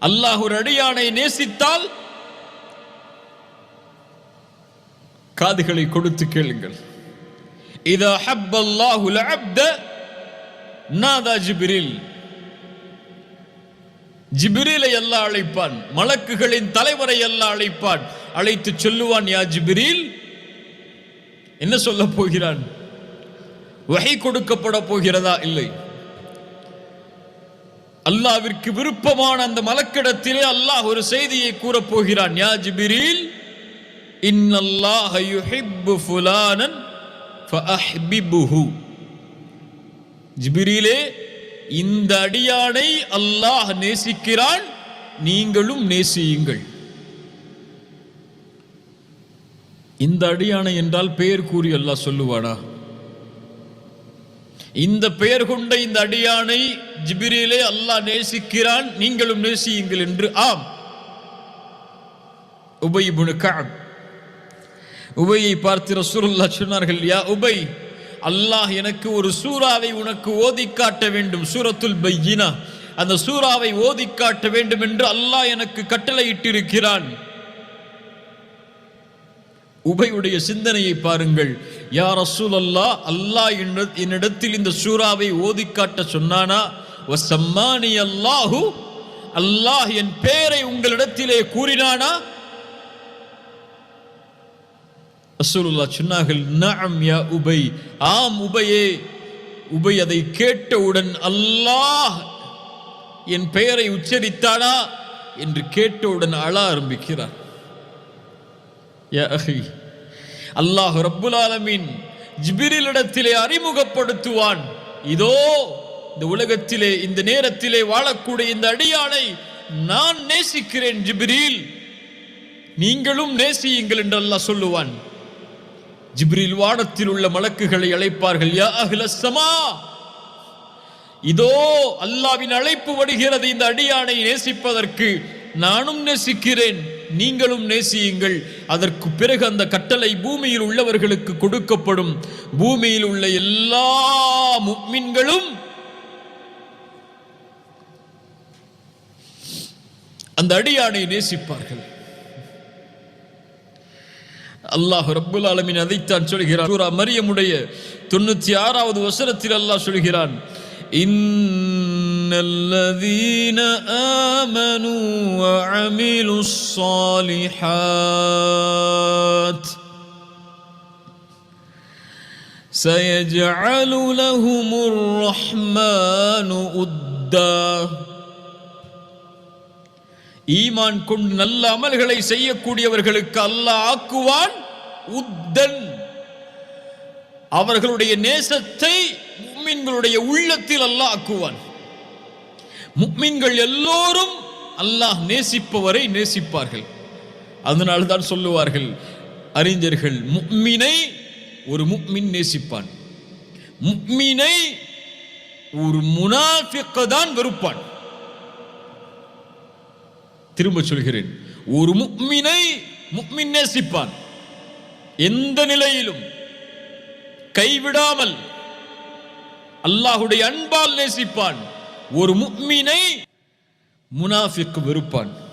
அல்லாஹ் ஒரு அடியானை நேசித்தால் காதுகளை கொடுத்து கேளுங்கள். இதா ஹப்பல்லாஹு அப்த நாதா ஜிபிரில். ஜிபிரிலை எல்லாம் அழைப்பான். மலக்குகளின் தலைவரை எல்லாம் அழைப்பான். அழைத்து சொல்லுவான் யா ஜிபிரில். என்ன சொல்ல போகிறான்? வகை கொடுக்கப்பட போகிறதா? இல்லை. அல்லாவிற்கு விருப்பமான அந்த மலக்கிடத்திலே அல்லாஹ் ஒரு செய்தியை கூறப் போகிறான். யா ஜிப்ரீல் இன்னல்லாஹ யுஹிப்பு ஃபுலானன் ஃபஅஹ்பிபுஹு. ஜிபிரிலே இந்த அடியானை அல்லாஹ் நேசிக்கிறான் நீங்களும் நேசியுங்கள். இந்த அடியானை என்றால் பெயர் கூறி அல்லாஹ் சொல்லுவானா? இந்த பெயர் கொண்ட இந்த அடியானை ஜிபிரிலே அல்லாஹ் நேசிக்கிறான். நீங்களும் நேசியுங்கள் என்று. ஆம். உபை இப்னு உபையை பார்த்து ரசூலுல்லாஹ் சொன்னார்கள் யா உபை அல்லாஹ் எனக்கு ஒரு சூறாவை உனக்கு ஓதி காட்ட வேண்டும். சூரத்துல் பையினா. அந்த சூறாவை ஓதி காட்ட வேண்டும் என்று அல்லாஹ் எனக்கு கட்டளையிட்டிருக்கிறான். உபையுடைய சிந்தனையை பாருங்கள். யா ரசூல் அல்லா அல்லாஹ் என்னிட- என்னிடத்தில் இந்த சூறாவை ஓதி காட்ட சொன்னானா? வசம்மானி அல்லாஹு அல்லாஹ் என் பெயரை உங்களிடத்திலே கூறினானா? ரசூலுல்லா சொன்னார்கள் நஅம் யா உபை. ஆம் உபையே. உபை அதை கேட்டவுடன் அல்லாஹ் என் பெயரை உச்சரித்தானா? என்று கேட்டவுடன் அழ ஆரம்பிக்கிறார். அல்லாஹ் ரப்புல் ஆலமீன் ஜிபிரிலிடத்திலே அறிமுகப்படுத்துவான். இதோ இந்த உலகத்திலே இந்த நேரத்திலே வாழக்கூடிய இந்த அடியானை நான் நேசிக்கிறேன் ஜிபிரில். நீங்களும் நேசியுங்கள் என்று அல்லாஹ் சொல்லுவான். ஜிப்ரில் வானத்தில் உள்ள மலக்குகளை அழைப்பார்கள் யா அஹ்ல இதோ அல்லாவின் அழைப்பு வருகிறது இந்த அடியானை நேசிப்பதற்கு. நானும் நேசிக்கிறேன். நீங்களும் நேசியுங்கள். அதற்கு பிறகு அந்த கட்டளை பூமியில் உள்ளவர்களுக்கு கொடுக்கப்படும். பூமியில் உள்ள எல்லா முக்மின்களும் அந்த அடியானை நேசிப்பார்கள். அல்லாஹ் ரப்புல் ஆலமீன் அதைத்தான் சொல்கிறான். சூரா மரியமுடைய தொண்ணூத்தி ஆறாவது வசனத்தில் அல்லாஹ் சொல்கிறான். இன் إن الذين آمنوا وعملوا الصالحات سيجعل لهم الرحمن أدا ஈமான் கொண்டு நல்ல அமல்களை செய்யக்கூடியவர்களுக்கு அல்லாஹ் ஆக்குவான் உத்தன் அவர்களுடைய நேசத்தை முக்மின்களுடைய உள்ளத்தில் அல்லாஹ் ஆக்குவான் முக்மீன்கள் எல்லோரும் அல்லாஹ் நேசிப்பவரை நேசிப்பார்கள். அதனால தான் சொல்லுவார்கள் அறிஞர்கள் முக்மினை ஒரு முக்மின் நேசிப்பான். முக்மினை ஒரு முனாஃபிக்க தான் வெறுப்பான். திரும்ப சொல்கிறேன் ஒரு முக்மினை முக்மின் நேசிப்பான். எந்த நிலையிலும் கைவிடாமல் அல்லாஹுடைய அன்பால் நேசிப்பான். ஒரு முக்மினை முனாஃபிக்கு வெறுப்பான்.